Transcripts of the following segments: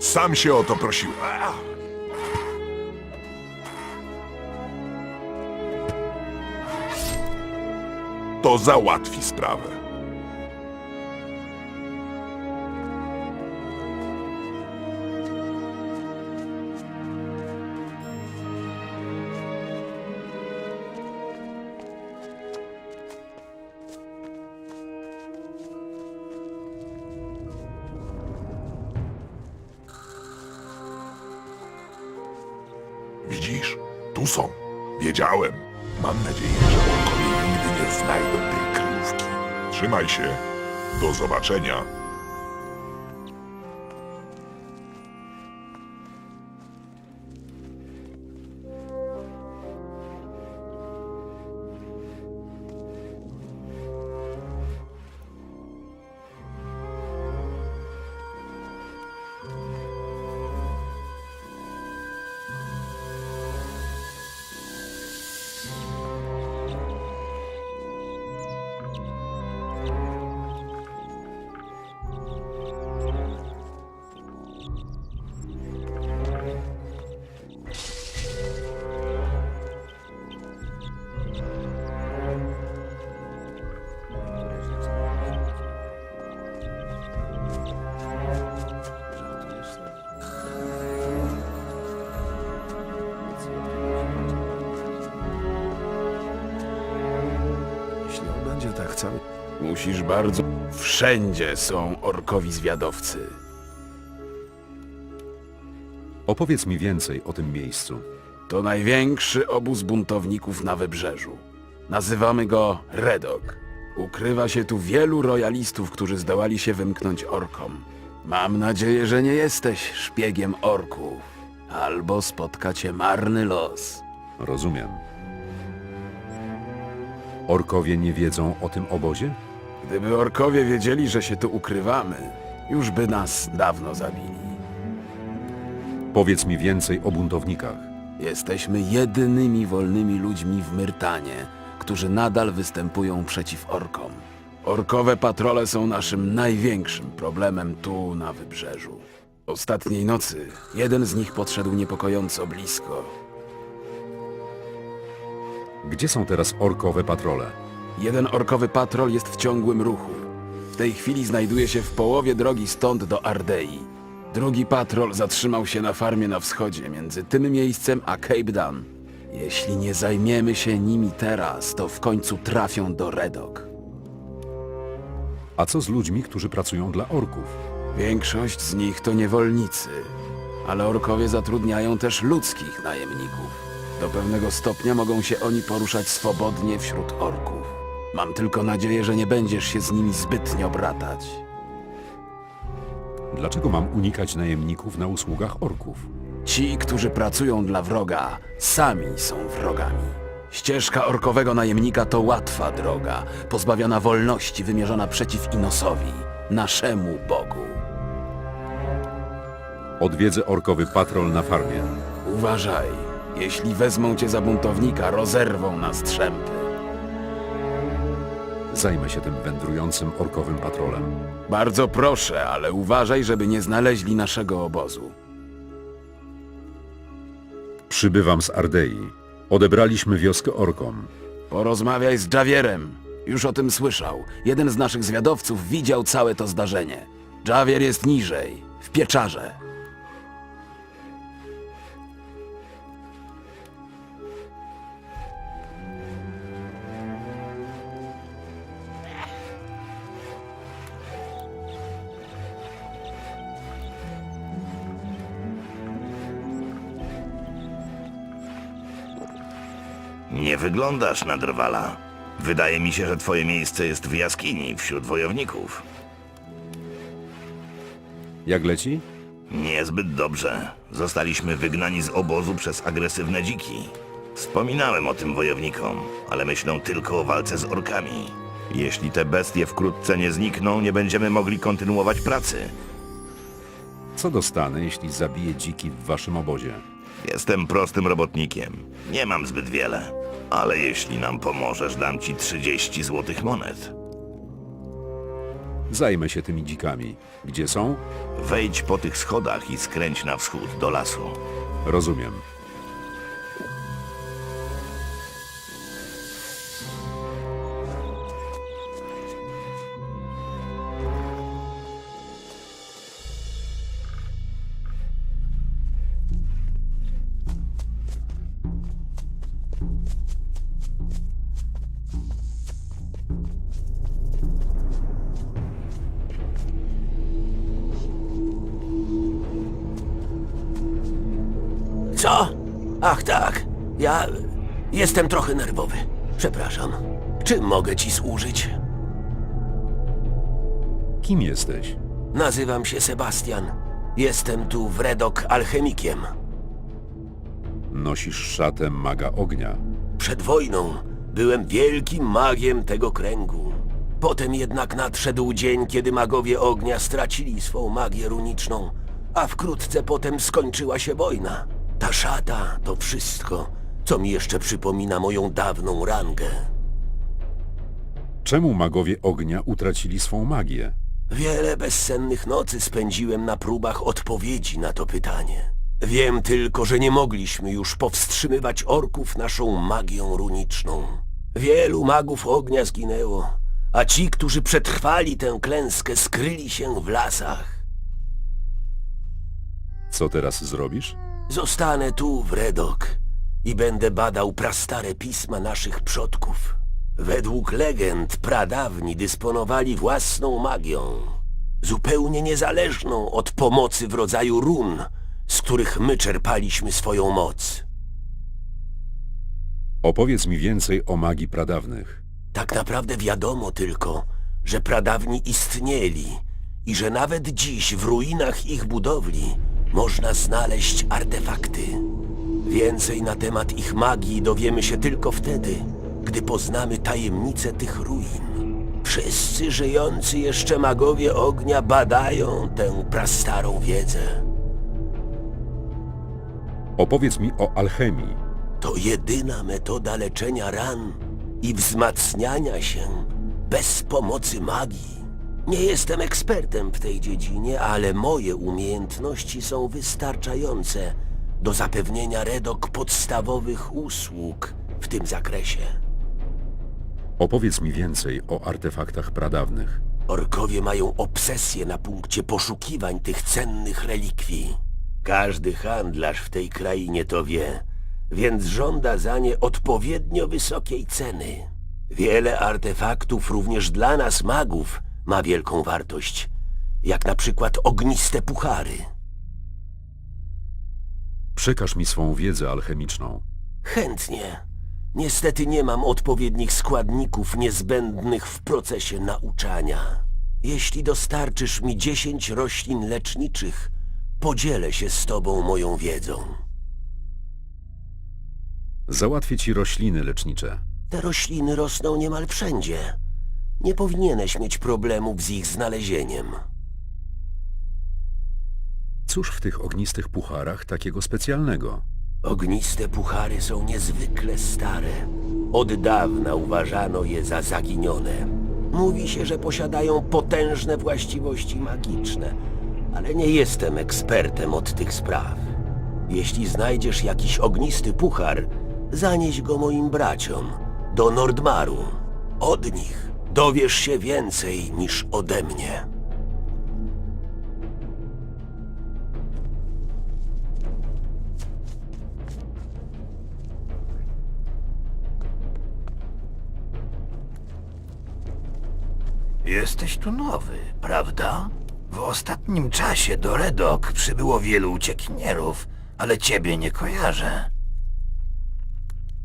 Sam się o to prosiłem. To załatwi sprawę. Do zobaczenia. Musisz bardzo... Wszędzie są orkowi zwiadowcy. Opowiedz mi więcej o tym miejscu. To największy obóz buntowników na wybrzeżu. Nazywamy go Redok. Ukrywa się tu wielu royalistów, którzy zdołali się wymknąć orkom. Mam nadzieję, że nie jesteś szpiegiem orków. Albo spotka cię marny los. Rozumiem. Orkowie nie wiedzą o tym obozie? Gdyby orkowie wiedzieli, że się tu ukrywamy, już by nas dawno zabili. Powiedz mi więcej o buntownikach. Jesteśmy jedynymi wolnymi ludźmi w Myrtanie, którzy nadal występują przeciw orkom. Orkowe patrole są naszym największym problemem tu na wybrzeżu. Ostatniej nocy jeden z nich podszedł niepokojąco blisko. Gdzie są teraz orkowe patrole? Jeden orkowy patrol jest w ciągłym ruchu. W tej chwili znajduje się w połowie drogi stąd do Ardei. Drugi patrol zatrzymał się na farmie na wschodzie, między tym miejscem a Cape Dan. Jeśli nie zajmiemy się nimi teraz, to w końcu trafią do Redok. A co z ludźmi, którzy pracują dla orków? Większość z nich to niewolnicy, ale orkowie zatrudniają też ludzkich najemników. Do pewnego stopnia mogą się oni poruszać swobodnie wśród orków. Mam tylko nadzieję, że nie będziesz się z nimi zbytnio bratać. Dlaczego mam unikać najemników na usługach orków? Ci, którzy pracują dla wroga, sami są wrogami. Ścieżka orkowego najemnika to łatwa droga, pozbawiona wolności, wymierzona przeciw Inosowi, naszemu Bogu. Odwiedzę orkowy patrol na farmie. Uważaj, jeśli wezmą cię za buntownika, rozerwą na strzępy. Zajmę się tym wędrującym orkowym patrolem. Bardzo proszę, ale uważaj, żeby nie znaleźli naszego obozu. Przybywam z Ardei. Odebraliśmy wioskę orkom. Porozmawiaj z Javierem. Już o tym słyszał. Jeden z naszych zwiadowców widział całe to zdarzenie. Javier jest niżej, w pieczarze. Wyglądasz na drwala. Wydaje mi się, że twoje miejsce jest w jaskini wśród wojowników. Jak leci? Niezbyt dobrze. Zostaliśmy wygnani z obozu przez agresywne dziki. Wspominałem o tym wojownikom, ale myślą tylko o walce z orkami. Jeśli te bestie wkrótce nie znikną, nie będziemy mogli kontynuować pracy. Co dostanę, jeśli zabiję dziki w waszym obozie? Jestem prostym robotnikiem. Nie mam zbyt wiele. Ale jeśli nam pomożesz, dam ci 30 złotych monet. Zajmę się tymi dzikami. Gdzie są? Wejdź po tych schodach i skręć na wschód do lasu. Rozumiem. Co? Ach tak, ja jestem trochę nerwowy. Przepraszam. Czym mogę ci służyć? Kim jesteś? Nazywam się Sebastian. Jestem tu w Redok alchemikiem. Nosisz szatę maga ognia. Przed wojną byłem wielkim magiem tego kręgu. Potem jednak nadszedł dzień, kiedy magowie ognia stracili swą magię runiczną, a wkrótce potem skończyła się wojna. Ta szata to wszystko, co mi jeszcze przypomina moją dawną rangę. Czemu magowie ognia utracili swą magię? Wiele bezsennych nocy spędziłem na próbach odpowiedzi na to pytanie. Wiem tylko, że nie mogliśmy już powstrzymywać orków naszą magią runiczną. Wielu magów ognia zginęło, a ci, którzy przetrwali tę klęskę, skryli się w lasach. Co teraz zrobisz? Zostanę tu w Redok i będę badał prastare pisma naszych przodków. Według legend pradawni dysponowali własną magią, zupełnie niezależną od pomocy w rodzaju run, z których my czerpaliśmy swoją moc. Opowiedz mi więcej o magii pradawnych. Tak naprawdę wiadomo tylko, że pradawni istnieli i że nawet dziś w ruinach ich budowli można znaleźć artefakty. Więcej na temat ich magii dowiemy się tylko wtedy, gdy poznamy tajemnice tych ruin. Wszyscy żyjący jeszcze magowie ognia badają tę prastarą wiedzę. Opowiedz mi o alchemii. To jedyna metoda leczenia ran i wzmacniania się bez pomocy magii. Nie jestem ekspertem w tej dziedzinie, ale moje umiejętności są wystarczające do zapewnienia Redok podstawowych usług w tym zakresie. Opowiedz mi więcej o artefaktach pradawnych. Orkowie mają obsesję na punkcie poszukiwań tych cennych relikwii. Każdy handlarz w tej krainie to wie, więc żąda za nie odpowiednio wysokiej ceny. Wiele artefaktów również dla nas magów ma wielką wartość, jak na przykład ogniste puchary. Przekaż mi swą wiedzę alchemiczną. Chętnie. Niestety nie mam odpowiednich składników niezbędnych w procesie nauczania. Jeśli dostarczysz mi 10 roślin leczniczych, podzielę się z tobą moją wiedzą. Załatwię ci rośliny lecznicze. Te rośliny rosną niemal wszędzie. Nie powinieneś mieć problemów z ich znalezieniem. Cóż w tych ognistych pucharach takiego specjalnego? Ogniste puchary są niezwykle stare. Od dawna uważano je za zaginione. Mówi się, że posiadają potężne właściwości magiczne, ale nie jestem ekspertem od tych spraw. Jeśli znajdziesz jakiś ognisty puchar, zanieś go moim braciom do Nordmaru. Od nich dowiesz się więcej niż ode mnie. Jesteś tu nowy, prawda? W ostatnim czasie do Redok przybyło wielu uciekinierów, ale ciebie nie kojarzę.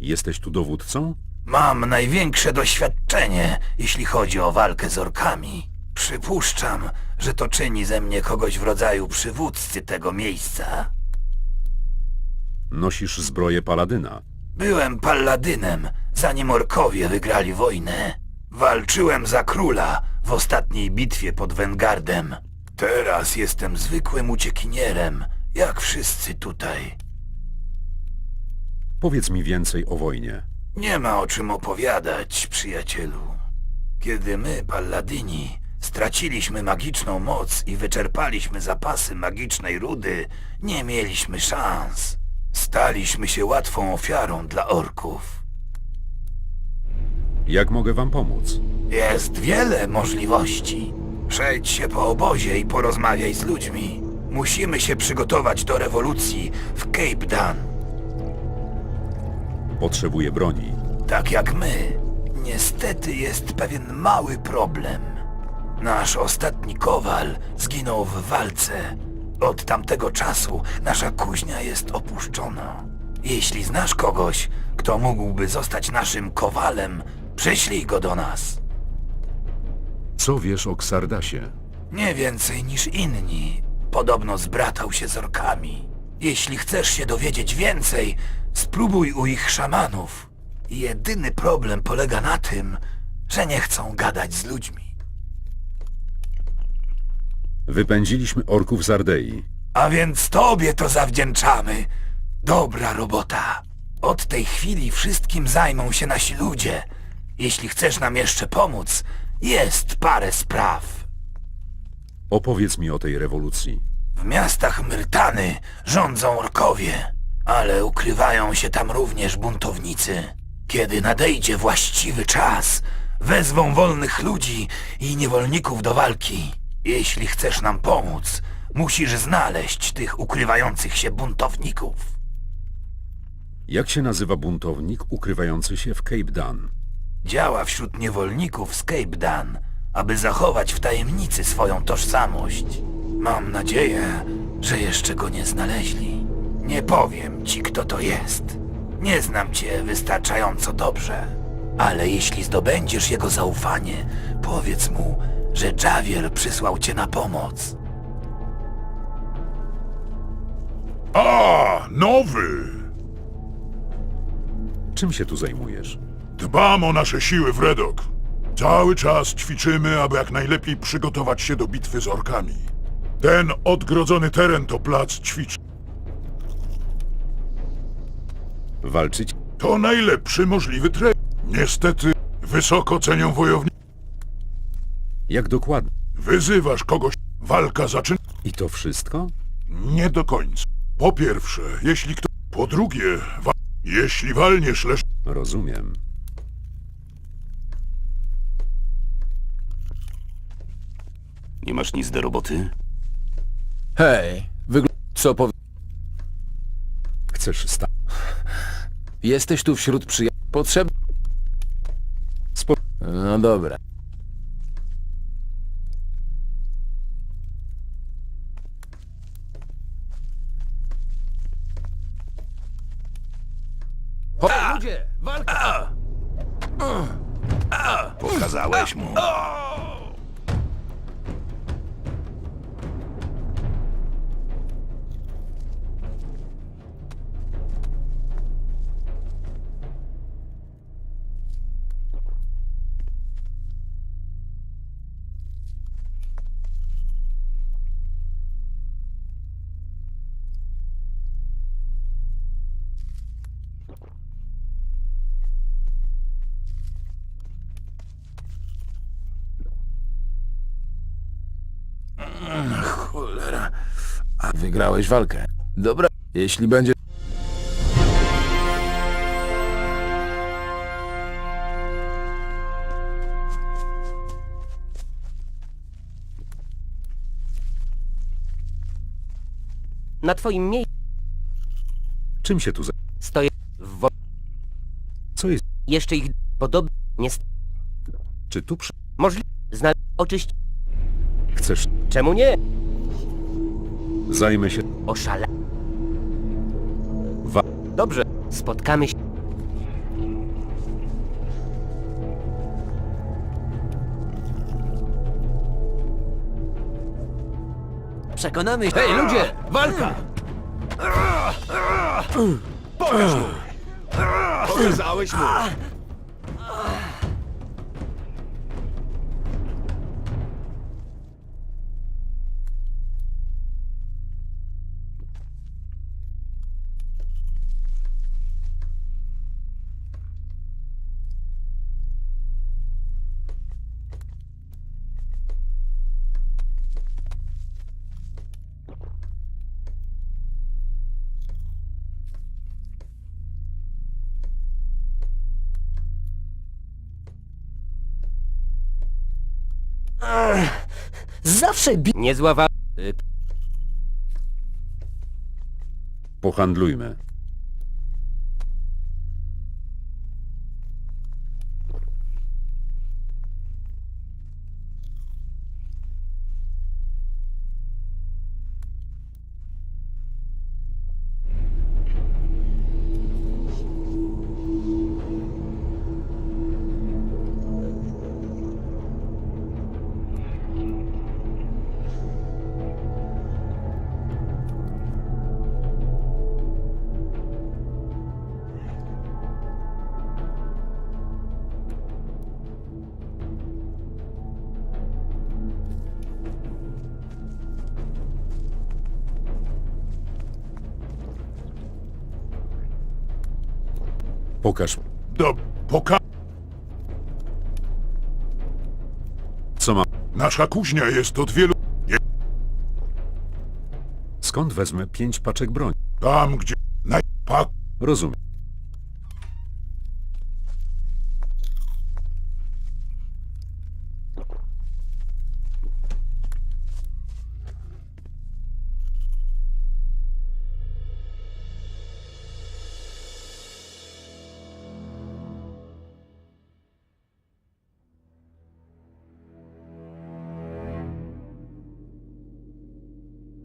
Jesteś tu dowódcą? Mam największe doświadczenie, jeśli chodzi o walkę z orkami. Przypuszczam, że to czyni ze mnie kogoś w rodzaju przywódcy tego miejsca. Nosisz zbroję paladyna. Byłem palladynem, zanim orkowie wygrali wojnę. Walczyłem za króla w ostatniej bitwie pod Wengardem. Teraz jestem zwykłym uciekinierem, jak wszyscy tutaj. Powiedz mi więcej o wojnie. Nie ma o czym opowiadać, przyjacielu. Kiedy my, palladyni, straciliśmy magiczną moc i wyczerpaliśmy zapasy magicznej rudy, nie mieliśmy szans. Staliśmy się łatwą ofiarą dla orków. Jak mogę wam pomóc? Jest wiele możliwości. Przejdź się po obozie i porozmawiaj z ludźmi. Musimy się przygotować do rewolucji w Cape Dan. Potrzebuję broni. Tak jak my. Niestety jest pewien mały problem. Nasz ostatni kowal zginął w walce. Od tamtego czasu nasza kuźnia jest opuszczona. Jeśli znasz kogoś, kto mógłby zostać naszym kowalem, przyślij go do nas. Co wiesz o Ksardasie? Nie więcej niż inni. Podobno zbratał się z orkami. Jeśli chcesz się dowiedzieć więcej, spróbuj u ich szamanów. Jedyny problem polega na tym, że nie chcą gadać z ludźmi. Wypędziliśmy orków z Ardei. A więc tobie to zawdzięczamy. Dobra robota. Od tej chwili wszystkim zajmą się nasi ludzie. Jeśli chcesz nam jeszcze pomóc, jest parę spraw. Opowiedz mi o tej rewolucji. W miastach Myrtany rządzą orkowie, ale ukrywają się tam również buntownicy. Kiedy nadejdzie właściwy czas, wezwą wolnych ludzi i niewolników do walki. Jeśli chcesz nam pomóc, musisz znaleźć tych ukrywających się buntowników. Jak się nazywa buntownik ukrywający się w Cape Dan? Działa wśród niewolników z Cape Dan, aby zachować w tajemnicy swoją tożsamość. Mam nadzieję, że jeszcze go nie znaleźli. Nie powiem ci, kto to jest. Nie znam cię wystarczająco dobrze. Ale jeśli zdobędziesz jego zaufanie, powiedz mu, że Javier przysłał cię na pomoc. A, nowy! Czym się tu zajmujesz? Dbam o nasze siły w Redok. Cały czas ćwiczymy, aby jak najlepiej przygotować się do bitwy z orkami. Ten odgrodzony teren to plac ćwicz. Walczyć? To najlepszy możliwy trening. Niestety, wysoko cenią wojownicy. Jak dokładnie? Wyzywasz kogoś, walka zaczyna. I to wszystko? Nie do końca. Po pierwsze, jeśli kto... Po drugie, wa... jeśli walniesz lesz... Rozumiem. Nie masz nic do roboty? Hej, wygląda... Co powie... Chcesz sta... Jesteś tu wśród przyjaciół. Potrzeb... Spo... No dobra. Hej, ludzie! Walka! Pokazałeś mu. Wygrałeś walkę. Dobra, jeśli będzie... Na twoim miejscu Czym się tu zaj... stoję w wo... Co jest... Jeszcze ich podobnie nie... st- Czy tu przy... Możliwe... Zna... Oczyść... Chcesz... Czemu nie? Zajmę się... Oszale... Wa... Dobrze. Spotkamy się... Przekonamy się... Hej, ludzie! Walka! Pokazałeś mu! Zawsze bi... Niezła wa... Y, Pohandlujmy. Pokaż, Do poka... co ma. Nasza kuźnia jest od wielu... Skąd wezmę pięć paczek broni? Tam, gdzie... Naj... Pa... Rozumiem.